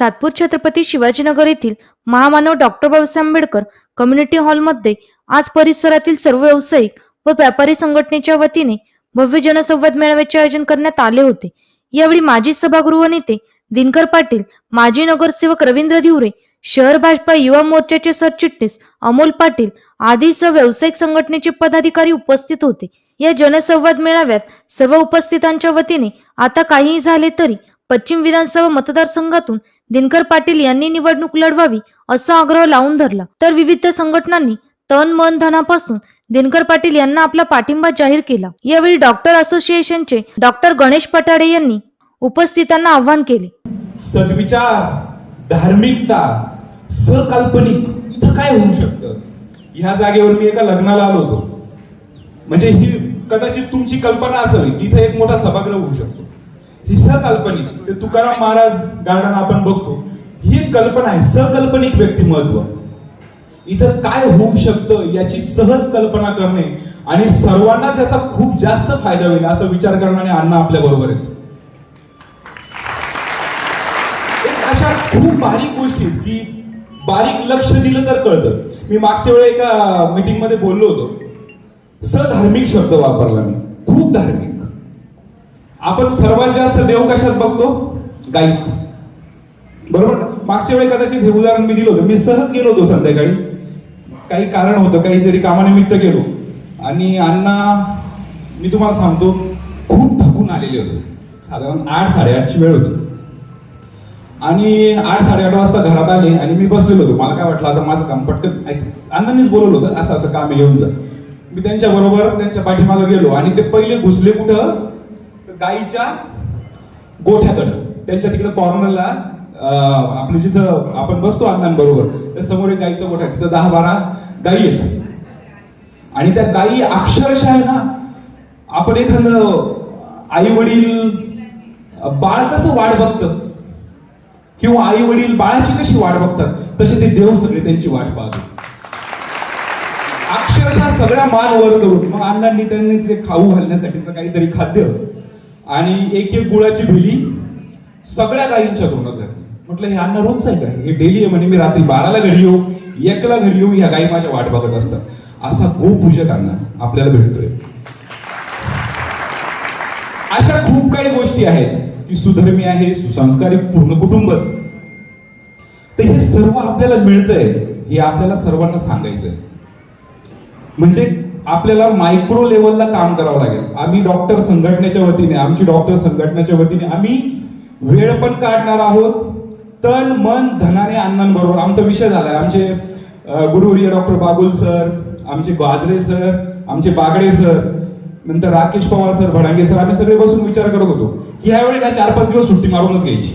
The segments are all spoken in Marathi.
सातपूर छत्रपती शिवाजीनगर येथील महामानव डॉक्टर बाबासाहेब आंबेडकर कम्युनिटी हॉलमध्ये आज परिसरातील सर्व व्यावसायिक व व्यापारी संघटनेच्या वतीने भव्य जनसंवाद मेळाव्याचे आयोजन करण्यात आले होते. यावेळी माजी सभागृह नेते दिनकर पाटील माजी नगरसेवक रवींद्र धिवरे शहर भाजपा युवा मोर्चाचे सरचिटणीस अमोल पाटील आदीसह व्यावसायिक संघटनेचे पदाधिकारी उपस्थित होते. या जनसंवाद मेळाव्यात सर्व उपस्थितांच्या वतीने आता काहीही झाले तरी पश्चिम विधानसभा मतदारसंघातून दिनकर पाटील यांनी निवडणूक लढवावी असा आग्रह लावून धरला. तर विविध संघटनांनी तन मन धनापासून दिनकर पाटील यांना आपला पाठिंबा जाहीर केला. यावेळी डॉक्टर असोसिएशनचे डॉक्टर गणेश पटाडे यांनी उपस्थितांना आव्हान केले. सद्विचार धार्मिकता सकाल्पनिक इथं काय होऊ शकतं? ह्या जागेवर मी एका लग्नाला आलो होतो. म्हणजे ही कदाचित तुमची कल्पना असावी की इथं एक मोठा सभागृह होऊ शकतो. ही सकाल्पनिक ते तुकाराम महाराज गार्डन आपण बघतो. ही एक कल्पना आहे. सकल्पनिक व्यक्तिमत्व. इथं काय होऊ शकतं याची सहज कल्पना करणे आणि सर्वांना त्याचा खूप जास्त फायदा होईल असा विचार करणारे अण्णा आपल्या बरोबर आहेत. अशा खूप बारीक गोष्टी आहेत की बारीक लक्ष दिलं तर कळतं. मी मागच्या वेळी एका मीटिंगमध्ये बोललो होतो. सधार्मिक शब्द वापरला मी. खूप धार्मिक. आपण सर्वात जास्त देव कशात बघतो? गाईत. बरोबर? मागच्या वेळी कदाचित हे उदाहरण मी दिलं होतं. मी सहज गेलो होतो संध्याकाळी. काही कारण होतं काहीतरी कामानिमित्त गेलो. आणि अण्णा मी तुम्हाला सांगतो खूप थकून आलेले होते. साधारण आठ साडेआठची वेळ होती. आणि आठ साडेआठ वाजता घरात आले आणि मी बसलेलो होतो. मला काय वाटलं आता माझं काम पटकन अण्णांनीच बोलवलं होतं असं असं काम येऊन जा. मी त्यांच्या बरोबर त्यांच्या पाठीमागे गेलो आणि ते पहिले घुसले कुठं? गाईच्या गोठ्याकडं. त्यांच्या तिकडे कॉर्नरला आपलं जिथं आपण बसतो अण्णांबरोबर त्या समोर एक गाईचा गोठा तिथं दहा बारा गाई आहेत. आणि त्या गाई अक्षरशः आहे ना आपण एखादं आई वडील बाळ कसं वाट बघतं? किंवा आई वडील बाळाची कशी वाट बघतात? तसे ते देव सगळे त्यांची वाट पाहतात. अक्षरशः सगळ्या मान वर करून मग अण्णांनी त्यांनी ते खाऊ घालण्यासाठीचं काहीतरी खाद्य आणि एक एक गुळाची भेली सगळ्या गायींच्या तोंडात घातली. म्हटलं हे अन्न रोज आहे काय हे डेली आहे म्हणे मी रात्री बाराला घरी येऊ एकला घरी येऊ ह्या गायी माझ्या वाट बघत असतात. असा गोपूजक अन्न आपल्याला भेटतोय. अशा खूप काही गोष्टी आहेत की सुधर्मी आहे सुसंस्कारिक पूर्ण कुटुंबच. तर हे सर्व आपल्याला मिळतंय हे आपल्याला सर्वांना सांगायचंय. म्हणजे आपल्याला मायक्रो लेवलला काम करावं लागेल. आम्ही डॉक्टर संघटनेच्या वतीने आमची डॉक्टर संघटनेच्या वतीने आम्ही वेळ पण काढणार आहोत. तन मन धनाने अण्णांबरोबर आमचा विषय झालाय. आमचे गुरुवर्य डॉक्टर बागुल सर आमचे गाजरे सर आमचे बागडे सर नंतर राकेश पवार सर भडांगे सर आम्ही सगळे बसून विचार करत होतो की ह्यावेळी ना चार पाच दिवस सुट्टी मारूनच घ्यायची.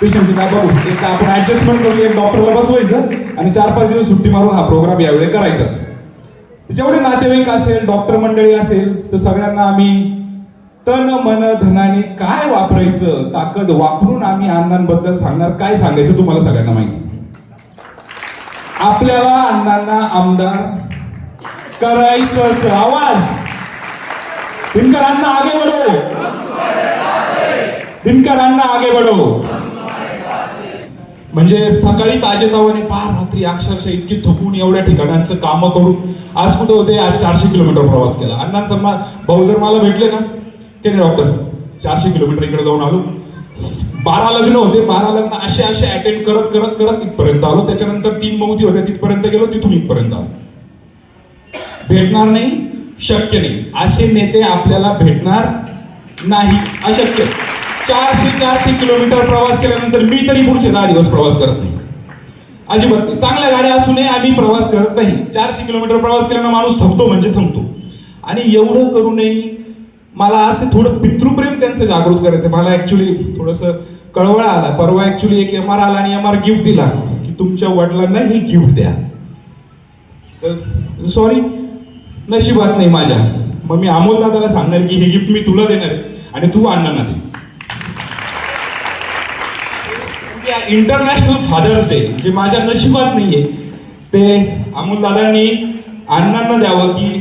पेशंटची का बघू एक आपण ऍडजस्टमेंट करू एक डॉक्टरला बसवायचं आणि चार पाच दिवस सुट्टी मारून हा प्रोग्राम यावेळी करायचाच. जेवढे नातेवाईक असेल डॉक्टर मंडळी असेल तर सगळ्यांना आम्ही तन मन धनाने काय वापरायचं ताकद वापरून आम्ही अण्णांबद्दल सांगणार काय सांगायचं तुम्हाला सगळ्यांना माहिती. आपल्याला अण्णांना आमदार करायचं आवाज. दिनकर आगे बढो दिनकर आगे बढो म्हणजे सकाळी ताजेतावाने पार रात्री अक्षरशः इतकी थकून एवढ्या ठिकाणांचं कामं करून आज कुठं होते आज चारशे किलोमीटर प्रवास केला. अण्णांचा मा- भाऊ जर मला भेटले ना ते नाही डॉक्टर चारशे किलोमीटर इकडे जाऊन आलो. बारा लग्न होते बारा लग्न असे असे अटेंड करत करत करत इथपर्यंत आलो. त्याच्यानंतर तीन मौती होत्या तिथपर्यंत गेलो तिथून इथपर्यंत आलो. भेटणार नाही शक्य नाही. असे नेते आपल्याला भेटणार नाही. अशक्य. चारशे चारशे किलोमीटर प्रवास केल्यानंतर मी तरी पुढचे दहा दिवस प्रवास करत नाही. अजिबात चांगल्या गाड्या असूनही आम्ही प्रवास करत नाही. चारशे किलोमीटर प्रवास केल्यानं माणूस थकतो म्हणजे थकतो. आणि एवढं करूनही मला आज ते थोडं पितृप्रेम त्यांचं जागृत करायचं मला ऍक्च्युली थोडस कळवळा आला. परवा ऍक्च्युली एक एम आर आला आणि एम आर गिफ्ट दिला की तुमच्या वडिलांना ही गिफ्ट द्या. तर सॉरी नशिबात नाही माझ्या. मग मी अमोल दादाला सांगणार की हे गिफ्ट मी तुला देणार आणि तू अण्णांना दे. इंटरनॅशनल फादर्स डे जे माझ्या नशिबात नाहीये ते अमोल दादांनी अण्णांना द्यावं की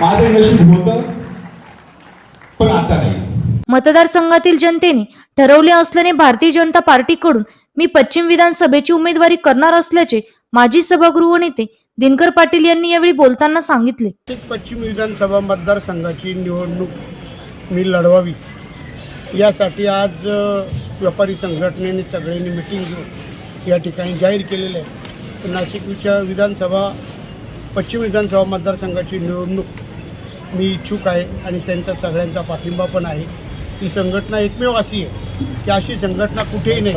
माझं नशीब होतं पण आता नाही. मतदारसंघातील जनतेने ठरवले असल्याने भारतीय जनता पार्टीकडून मी पश्चिम विधानसभेची उमेदवारी करणार असल्याचे माजी सभागृह नेते दिनकर पाटील यांनी यावेळी बोलताना सांगितले. पश्चिम विधानसभा मतदारसंघाची निवडणूक मी लढवावी. यासाठी आज व्यापारी संघटनेने सगळ्यांनी मिटिंग घेऊन या ठिकाणी जाहीर केलेलं आहे. तर नाशिकच्या विधानसभा पश्चिम विधानसभा मतदारसंघाची निवडणूक मी इच्छुक आहे आणि त्यांचा सगळ्यांचा पाठिंबा पण आहे. ही संघटना एकमेव अशी आहे की अशी संघटना कुठेही नाही.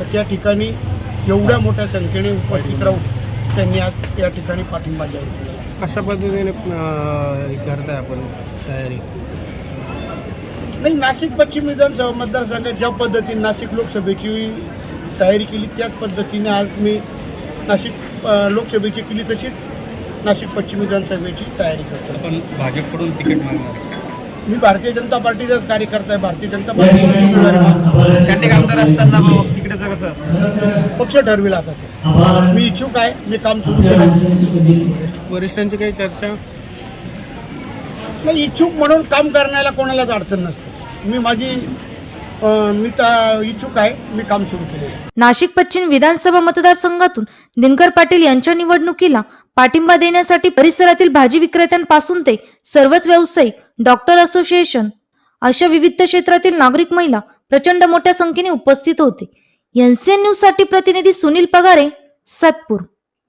तर त्या ठिकाणी एवढ्या मोठ्या संख्येने उपस्थित राहून त्यांनी आज या ठिकाणी पाठिंबा जाहीर केला अशा पद्धतीने करताय आपण तयारी. नाही नाशिक पश्चिम विधानसभा मतदारसंघात ज्या पद्धतीने नाशिक लोकसभेची तयारी केली त्याच पद्धतीने आज मी नाशिक लोकसभेची केली तशीच नाशिक पश्चिम विधानसभेची तयारी करतो. आपण भाजपकडून तिकीट मागणार. मी भारतीय जनता पार्टीचाच कार्यकर्ता आहे भारतीय जनता. त्यासाठी आमदार असताना मग तिकिटाचं कसं असतं? पक्ष ठरविला आता. मी इच्छुक आहे मी काम सुरू केलं वरिष्ठांची काही चर्चा? नाही इच्छुक म्हणून काम करण्याला कोणालाच अडचण नसते. मी माझी मी इच्छुक आहे मी काम सुरू केले नाशिक पश्चिम विधानसभा मतदारसंघातून दिनकर पाटील यांच्या निवडणुकीला पाठिंबा देण्यासाठी परिसरातील भाजी विक्रेत्यांपासून ते सर्वच व्यावसायिक डॉक्टर असोसिएशन अशा विविध क्षेत्रातील नागरिक महिला प्रचंड मोठ्या संख्येने उपस्थित होते. एनसीएन न्यूजसाठी प्रतिनिधी सुनील पगारे सातपूर.